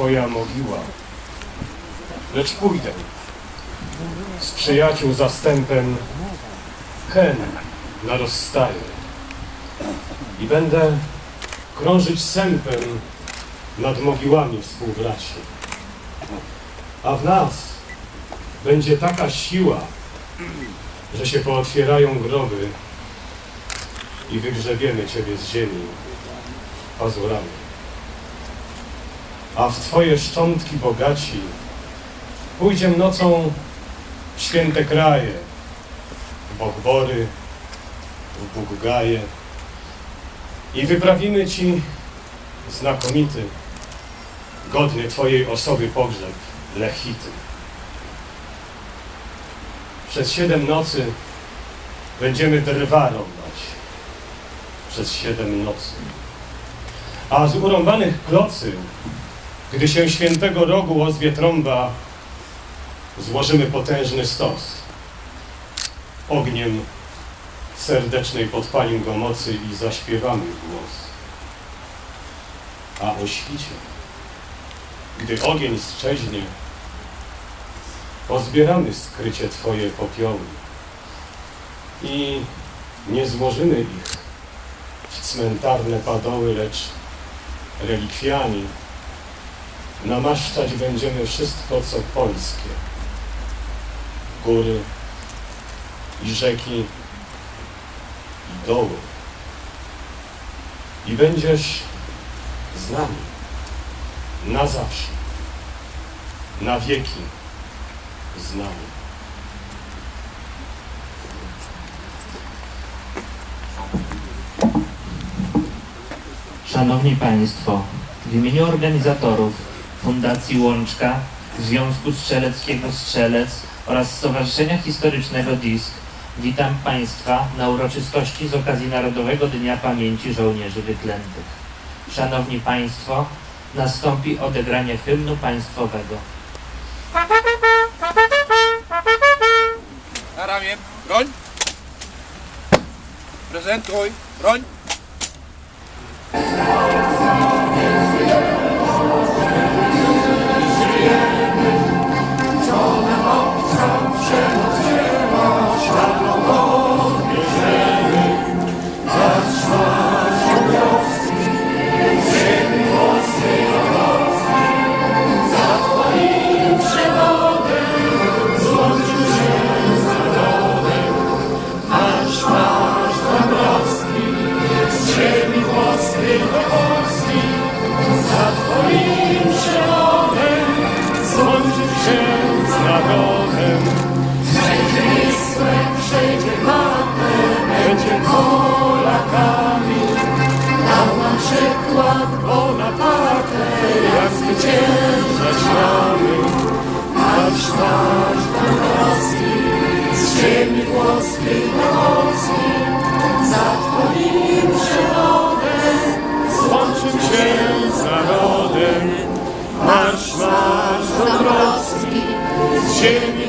Twoja mogiła. Lecz pójdę z przyjaciół zastępem hen na rozstaju i będę krążyć sępem nad mogiłami współbraci. A w nas będzie taka siła, że się pootwierają groby i wygrzebiemy Ciebie z ziemi pazurami. A w Twoje szczątki bogaci pójdziem nocą w święte kraje, w Bohbory, w Buggaje i wyprawimy Ci znakomity, godny Twojej osoby pogrzeb, lechity. Przez siedem nocy będziemy drwa rąbać. Przez siedem nocy. A z urąbanych klocy, gdy się świętego rogu ozwie trąba, złożymy potężny stos. Ogniem serdecznej podpalimy go mocy i zaśpiewamy głos. A o świcie, gdy ogień strzeźnie, pozbieramy skrycie Twoje popioły i nie złożymy ich w cmentarne padoły, lecz relikwiami namaszczać będziemy wszystko, co polskie. Góry i rzeki i doły. I będziesz z nami na zawsze, na wieki z nami. Szanowni Państwo, w imieniu organizatorów Fundacji Łączka, Związku Strzeleckiego Strzelec oraz Stowarzyszenia Historycznego DISK witam Państwa na uroczystości z okazji Narodowego Dnia Pamięci Żołnierzy Wyklętych. Szanowni Państwo, nastąpi odegranie hymnu państwowego. Na ramię, broń. Prezentuj, broń. Z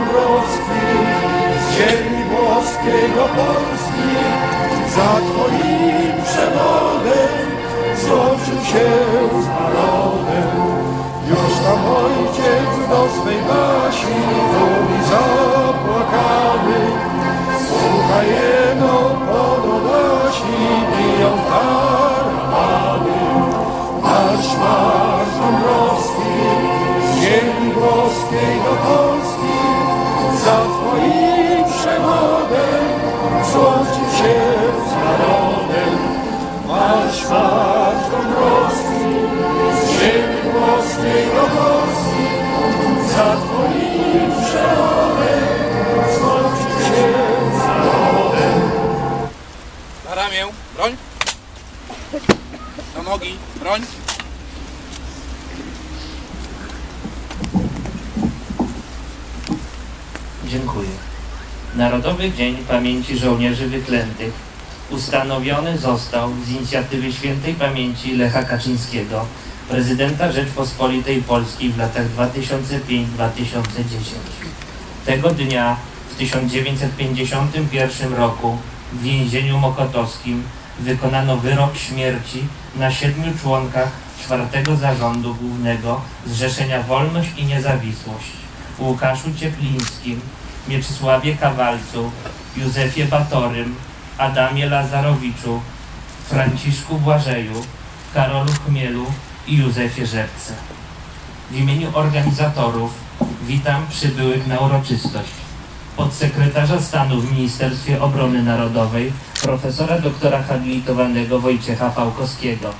marsz Dąbrowski, z ziemi włoskiej do Polski, za Twoim przewodem złączył się z narodem. Już tam ojciec do swej Basi mówi zapłakany. Słuchaj, narodem. Marsz, marsz Dąbrowski, z ziemi włoskiej do Polski, za Twoim złączył się z narodem. ziemię, broń. Na nogi, broń. Dziękuję. Narodowy Dzień Pamięci Żołnierzy Wyklętych ustanowiony został z inicjatywy świętej pamięci Lecha Kaczyńskiego, prezydenta Rzeczpospolitej Polskiej w latach 2005-2010. Tego dnia w 1951 roku w więzieniu mokotowskim wykonano wyrok śmierci na siedmiu członkach czwartego zarządu głównego Zrzeszenia Wolność i Niezawisłość Łukaszu Cieplińskim, Mieczysławie Kawalcu, Józefie Batorym, Adamie Lazarowiczu, Franciszku Błażeju, Karolu Chmielu i Józefie Rzepce. W imieniu organizatorów witam przybyłych na uroczystość. Podsekretarza stanu w Ministerstwie Obrony Narodowej, profesora doktora habilitowanego Wojciecha Fałkowskiego.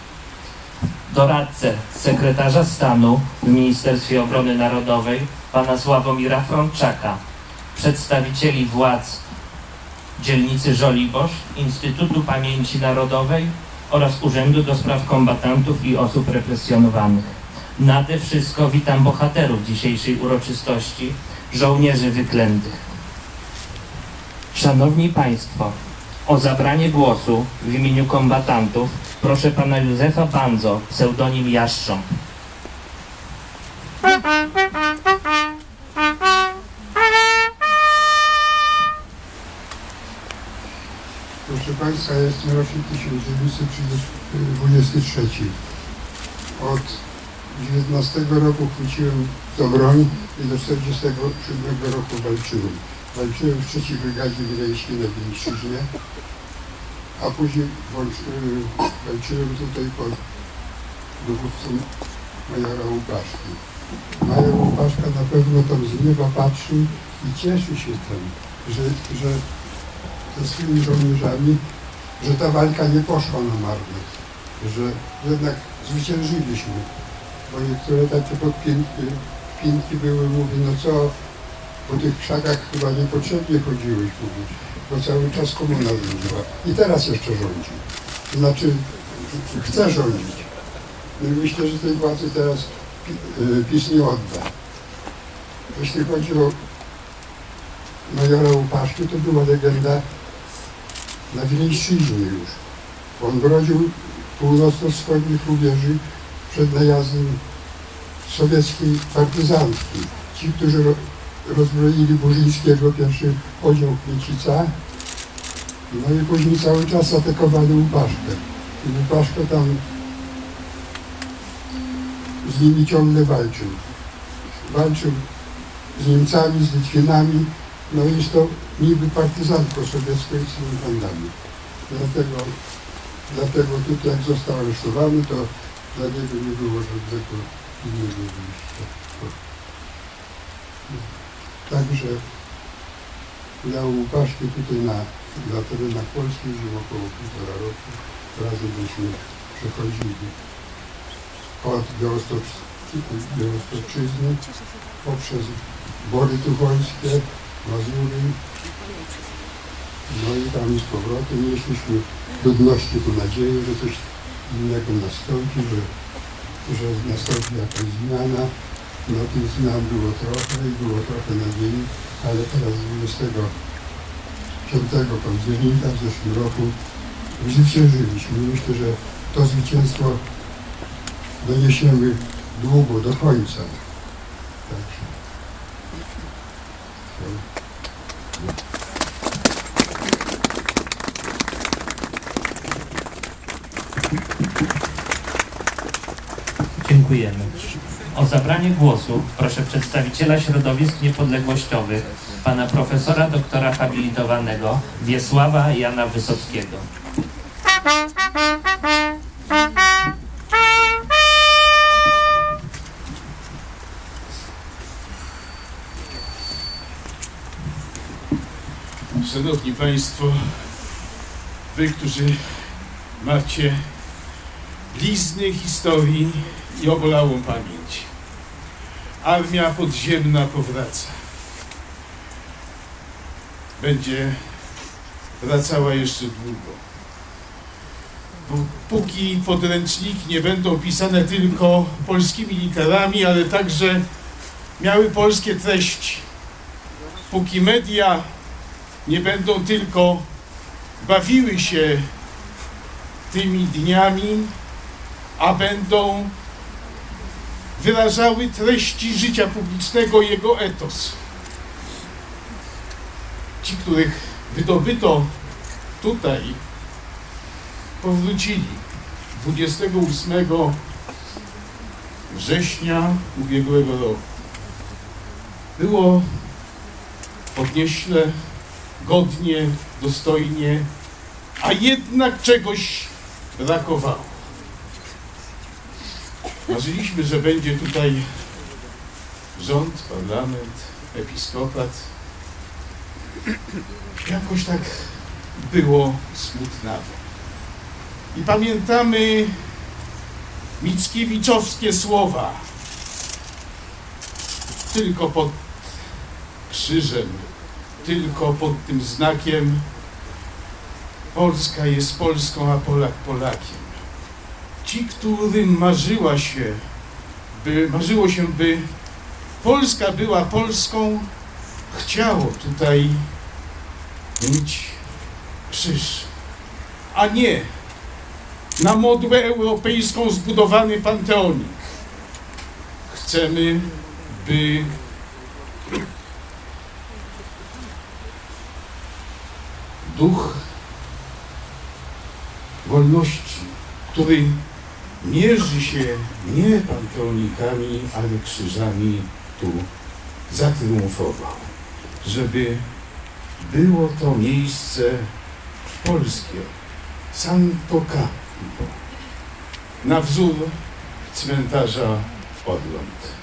Doradcę sekretarza stanu w Ministerstwie Obrony Narodowej, pana Sławomira Frączaka. Przedstawicieli władz dzielnicy Żoliborz, Instytutu Pamięci Narodowej oraz Urzędu do Spraw Kombatantów i Osób Represjonowanych. Nade wszystko witam bohaterów dzisiejszej uroczystości, żołnierzy wyklętych. Szanowni Państwo, o zabranie głosu w imieniu kombatantów proszę pana Józefa Banzo, pseudonim Jaszcząb. Państwa, jestem rocznik 1923. Od 19 roku chwyciłem tą broń i do 47 roku walczyłem. Walczyłem w trzeciej brygadzie wileńskiej na Wileńszczyźnie, a później walczy, walczyłem tutaj pod dowódcą majora Łupaszki. Major Łupaszka na pewno tam z nieba patrzył i cieszy się tym, że, że ze swoimi żołnierzami, że ta walka nie poszła na marne, że jednak zwyciężyliśmy. Bo niektóre takie podpinki pinki były, mówi, no co, po tych krzakach chyba niepotrzebnie chodziłeś, mówi, bo cały czas komuna rządziła. I teraz jeszcze rządzi. Znaczy, chce rządzić. No i myślę, że tej władzy teraz y, PiS nie odda. Jeśli chodzi o majora Łupaszki, to była legenda na Wileńszczyźnie już. On brodził północno-wschodnich rubieży przed najazdem sowieckiej partyzantki. Ci, którzy ro, rozbroili Burzyńskiego, pierwszy podział Kmiecica, no i później cały czas atakowali Łupaszkę. I Łupaszka tam z nimi ciągle walczył. Walczył z Niemcami, z Litwinami, no jest to niby partyzantką sowiecką i z tymi bandami. Dlatego, dlatego tutaj jak został aresztowany, to dla niego nie było żadnego innego wyjścia. Także u Łukaszki tutaj na, na terenach polskich żył około półtora roku. Razem byśmy przechodzili od Białostocz- Białostoczyzny poprzez Bory Tuchońskie, Mazury, no i tam z powrotem mieliśmy ludności tu nadzieję, że coś innego nastąpi, że, że nastąpi jakaś zmiana. No tych zmian było trochę i było trochę nadziei, ale teraz 25 października w zeszłym roku zwyciężyliśmy. Myślę, że to zwycięstwo doniesiemy długo, do końca. Także. Dziękujemy. O zabranie głosu proszę przedstawiciela środowisk niepodległościowych, pana profesora doktora habilitowanego Wiesława Jana Wysockiego. Szanowni Państwo, Wy, którzy macie blizny historii i obolałą pamięć. Armia podziemna powraca. Będzie wracała jeszcze długo. póki podręczniki nie będą pisane tylko polskimi literami, ale także miały polskie treści. Póki media nie będą tylko bawiły się tymi dniami, a będą wyrażały treści życia publicznego jego etos. Ci, których wydobyto tutaj, powrócili 28 września ubiegłego roku. Było podnieśle, godnie, dostojnie, a jednak czegoś brakowało. Marzyliśmy, że będzie tutaj rząd, parlament, episkopat. Jakoś tak było smutnawo. I pamiętamy Mickiewiczowskie słowa. Tylko pod krzyżem, tylko pod tym znakiem Polska jest Polską, a Polak Polakiem. Ci, którym marzyła się, by, marzyło się, by Polska była Polską, chciało tutaj mieć krzyż, a nie na modłę europejską zbudowany panteonik. Chcemy, by duch wolności, który mierzy się nie panteonikami, ale krzyżami, tu zatriumfował. Żeby było to miejsce polskie, Santo Capo, na wzór cmentarza Odląd.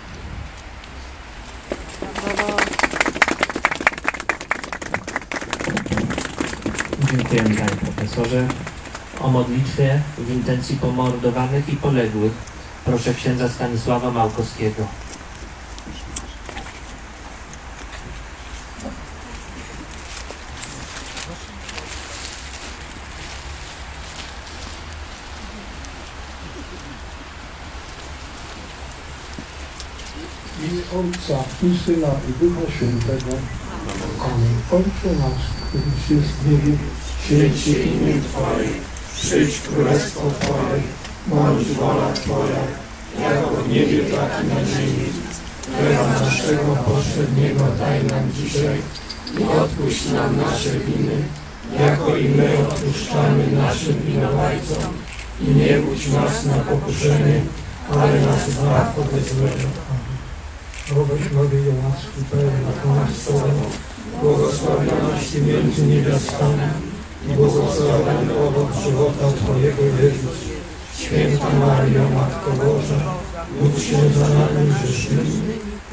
Dziękujemy Panie Profesorze. O modlitwie w intencji pomordowanych i poległych proszę księdza Stanisława Małkowskiego. Ojca i Syna i Ducha Świętego. Amen. Ojcze nasz, któryś jest w niebie, święć się imię Twoje, przyjdź królestwo Twoje, bądź wola Twoja, jako w niebie, tak i na ziemi. Chleba naszego powszedniego daj nam dzisiaj i odpuść nam nasze winy, jako i my odpuszczamy naszym winowajcom. I nie budź nas na pokuszenie, ale nas zbaw ode złego. Zdrowaś Maryjo, łaski pełna, Pan z Tobą, błogosławionaś Ty między niewiastami i błogosławiony owoc żywota Twojego Jezus. Święta Maryjo, Matko Boża, módl się za nami grzesznymi,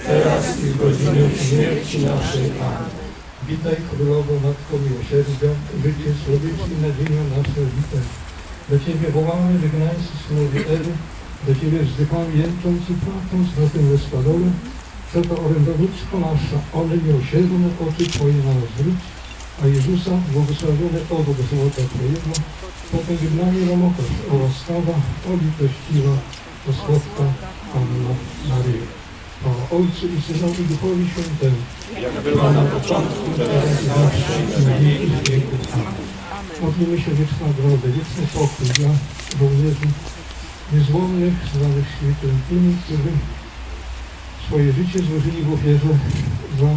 teraz i w godzinę śmierci naszej. Amen. Witaj Królowo, Matko Miłosierdzia, życie, słowiecie i nadzieję nasze witaj. Do Ciebie wołamy, wygnańcy synowie Ewy, do Ciebie wzdychamy, jęcząc i płacząc na tym rozpadole, Przeto orędownictwo nasza, one miłosierne oczy Twoje na nas zwróć, a Jezusa, błogosławiony owoc złota Twojego, potem wygnanie Romokarz, o łaskawa, o litościwa, o słodka Panna Maryja. Chwała Ojcu i Synowi Duchowi Świętemu, jak była na początku, teraz i zawsze, i na wieki wieków. Modlimy się wieczna drogę, wieczny pokój dla żołnierzy niezłomnych, zwanych świętymi, którzy swoje życie złożyli w ofierze za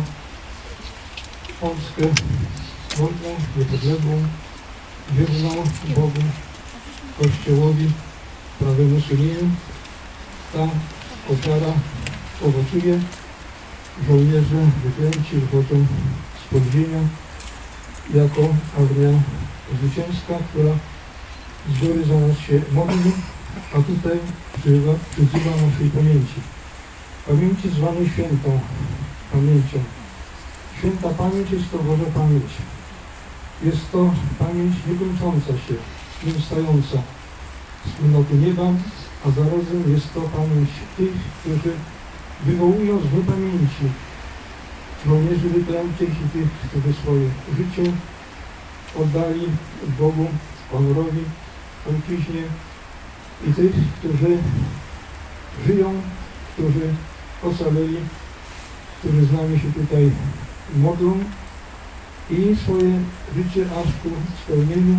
Polskę wolną, niepodległą, wierną Bogu, Kościołowi, prawemu sumieniu. Ta ofiara owocuje. Żołnierze wyklęci wychodzą z podziemia jako armia zwycięska, która z góry za nas się modli, a tutaj przyzywa, przyzywa naszej pamięci pamięci zwanej świętą pamięcią. Święta pamięć jest to Boża pamięć. Jest to pamięć niekończąca się, nieustająca wspólnoty nieba, a zarazem jest to pamięć tych, którzy wywołują z niepamięci żołnierzy wyklętych i tych, którzy swoje życie oddali Bogu, honorowi ojczyźnie i tych, którzy żyją, którzy ocaleli, którzy z nami się tutaj modlą i swoje życie aż ku spełnieniu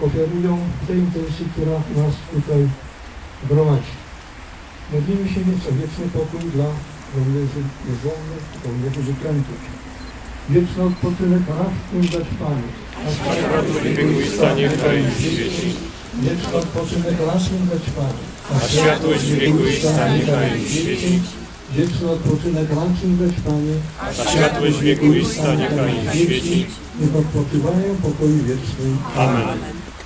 ofiarują tej intencji, która nas tutaj gromadzi. Modlimy się więc o wieczny pokój dla żołnierzy niezłomnych, żołnierzy wyklętych. Wieczny odpoczynek racz im dać Panie. Stanie kraj świeci, Wieczny odpoczynek racz im dać Panie. a światłość wieku i stanie kraj świeci, Wieczny odpoczynek racz im dać Panie. a światłość wieku i stanie kraj świeci. Niech odpoczywają w pokoju wiecznym. Amen.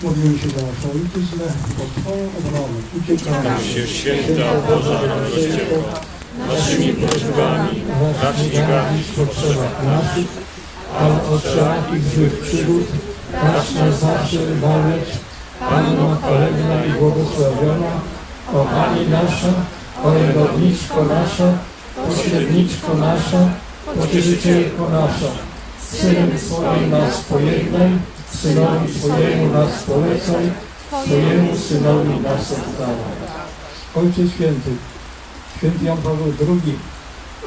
Modlimy się za naszą ojczyznę, pod Twoją obronę. Uciekamy się święta Boża Rozdzielko, naszymi prośbami, racz garść w potrzebach naszych, ale od wszelakich złych przygód racz nas zawsze wybawiać. Panno chwalebna i błogosławiona, o Pani nasza, orędowniczko nasza, pośredniczko nasza, pocieszycielko nasza. Synem Twoim nas pojednaj, Synowi Twojemu nas polecaj, Twojemu Synowi nas oddawaj. Ojcze Święty, Święty Jan Paweł II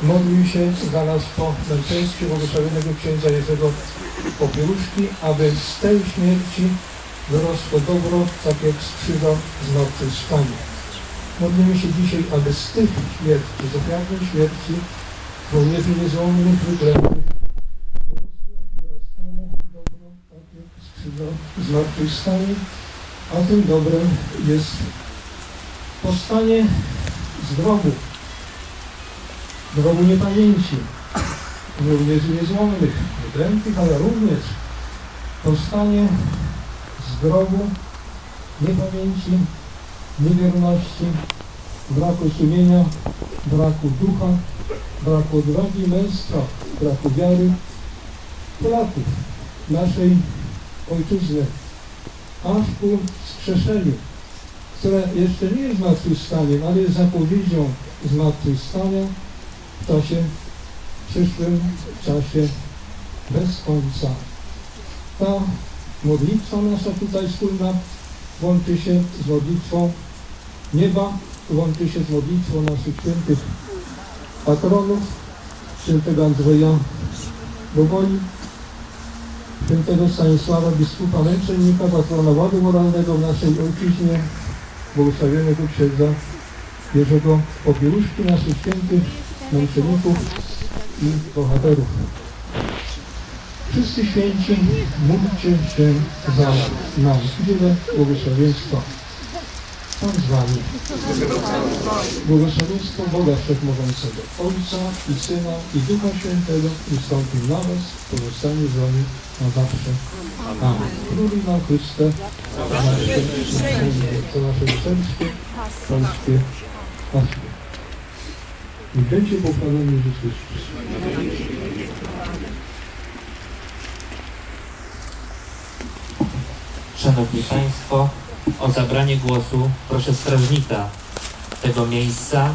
modlił się za nas po męczeństwie błogosławionego księdza Jerzego Popiełuszki, aby z tej śmierci wyrosło dobro, tak jak z krzyża zmartwychwstanie. Modlimy się dzisiaj, aby z tych śmierci, z ofiarnej śmierci żołnierzy niezłomnych, wyklętych, zmartwychwstanie, a tym dobrem jest powstanie z grobu, grobu niepamięci, żołnierzy niezłomnych, wyklętych, ale również powstanie z grobu niepamięci, niewierności, braku sumienia, braku ducha, braku odwagi męstwa, braku wiary Polaków, naszej ojczyzny, aż ku skrzeszeniu, które jeszcze nie jest zmartwychwstaniem, ale jest zapowiedzią zmartwychwstania w czasie, w przyszłym czasie bez końca. Ta modlitwa nasza tutaj wspólna łączy się z modlitwą nieba, łączy się z modlitwą naszych świętych patronów, świętego Andrzeja Boboli, świętego Stanisława, biskupa męczennika, patrona ładu moralnego w naszej ojczyźnie, błogosławionego księdza Jerzego Popiełuszki, naszych świętych męczenników i bohaterów. Wszyscy święci, módlcie się za nami. Wiele błogosławieństwa. Pan z Wami. Błogosławieństwo Boga Wszechmogącego, Ojca i Syna i Ducha Świętego wystąpi na Was, pozostanie z Wami na zawsze. Amen. Króluj nam Chryste, to nasze serbskie, polskie, paskie. I będzie pochwalony Jezus Chrystus. Szanowni Państwo, o zabranie głosu proszę strażnika tego miejsca,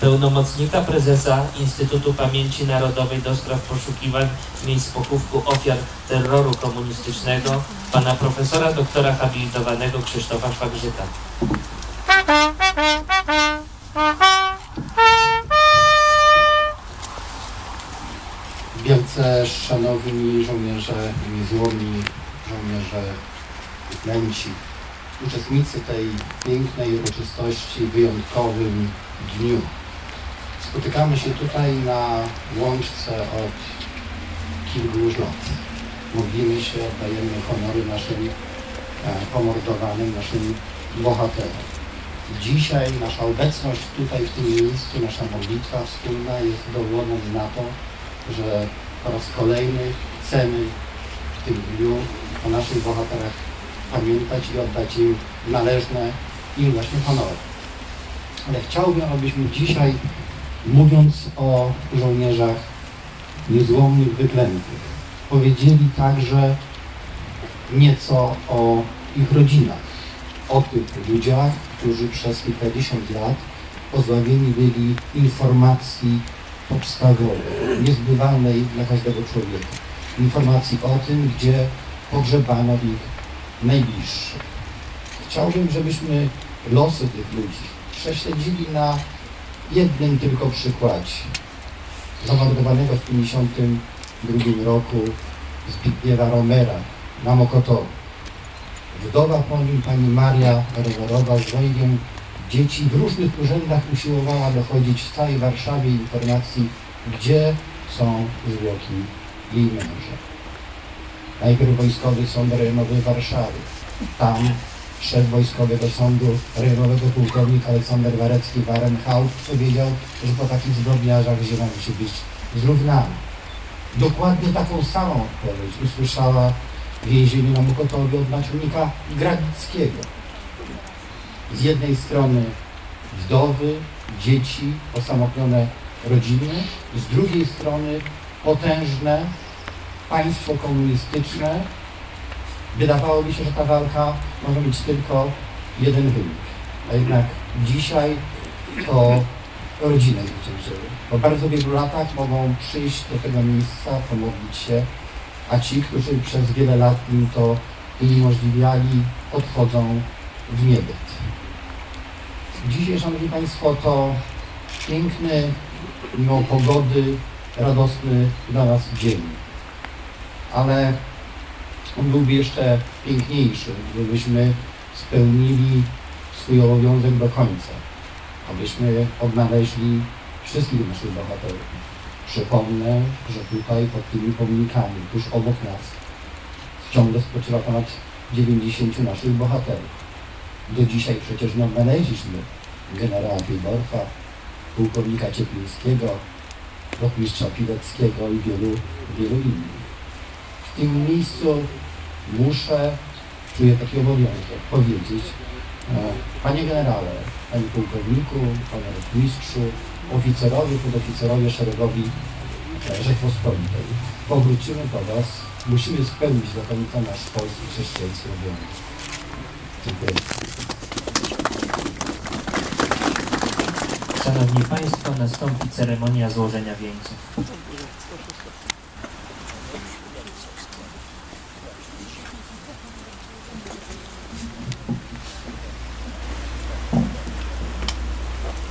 pełnomocnika prezesa Instytutu Pamięci Narodowej do spraw poszukiwań miejsc pochówku ofiar terroru komunistycznego, pana profesora doktora habilitowanego Krzysztofa Szwagrzyka. Wielce szanowni żołnierze niezłomni, żołnierze wyklęci, uczestnicy tej pięknej uroczystości w wyjątkowym dniu. Spotykamy się tutaj na łączce od kilku już lat. Modlimy się, oddajemy honory naszym e, pomordowanym, naszym bohaterom. Dzisiaj nasza obecność tutaj w tym miejscu, nasza modlitwa wspólna jest dowodem na to, że po raz kolejny chcemy w tym dniu o naszych bohaterach pamiętać i oddać im należne im właśnie honory. Ale chciałbym, abyśmy dzisiaj, mówiąc o żołnierzach niezłomnych, wyklętych, powiedzieli także nieco o ich rodzinach, o tych ludziach, którzy przez kilkadziesiąt lat pozbawieni byli informacji podstawowej, niezbywalnej dla każdego człowieka. Informacji o tym, gdzie pogrzebano ich najbliższych. Chciałbym, żebyśmy losy tych ludzi prześledzili na jednym tylko przykładzie. Zamordowanego w 1952 roku Zbigniewa Romera na Mokotowie. Wdowa po nim pani Maria Rowerowa z dwojgiem dzieci w różnych urzędach usiłowała dochodzić w całej Warszawie informacji, gdzie są zwłoki jej męża. Najpierw Wojskowy Sąd Rejonowy Warszawy. Tam szef Wojskowego Sądu Rejonowego pułkownik Aleksander Warecki Warenhaupt powiedział, że po takich zbrodniarzach ziemia musi być zrównana. Dokładnie taką samą odpowiedź usłyszała w więzieniu na Mokotowie od naczelnika Gradickiego. Z jednej strony wdowy, dzieci, osamotnione rodziny, z drugiej strony potężne państwo komunistyczne. Wydawało mi się, że ta walka może mieć tylko jeden wynik. A jednak dzisiaj to rodziny zwyciężyły. Po bardzo wielu latach mogą przyjść do tego miejsca, pomodlić się, a ci, którzy przez wiele lat im to uniemożliwiali, odchodzą w niebyt. Dzisiaj, Szanowni Państwo, to piękny, mimo pogody, radosny dla nas dzień. Ale on byłby jeszcze piękniejszy, gdybyśmy spełnili swój obowiązek do końca, abyśmy odnaleźli wszystkich naszych bohaterów. Przypomnę, że tutaj pod tymi pomnikami, tuż obok nas, ciągle spoczywa ponad 90 naszych bohaterów. Do dzisiaj przecież nie odnaleźliśmy generała Wildorfa, pułkownika Cieplińskiego, rotmistrza Pileckiego i wielu, wielu innych. W tym miejscu muszę, czuję taki obowiązek powiedzieć, e, panie generale, panie pułkowniku, panie rotmistrzu, oficerowie, podoficerowie szeregowi e, Rzeczpospolitej. Powrócimy po was, musimy spełnić do końca nasz polski chrześcijański obowiązek. Dziękuję. Szanowni Państwo, nastąpi ceremonia złożenia wieńców.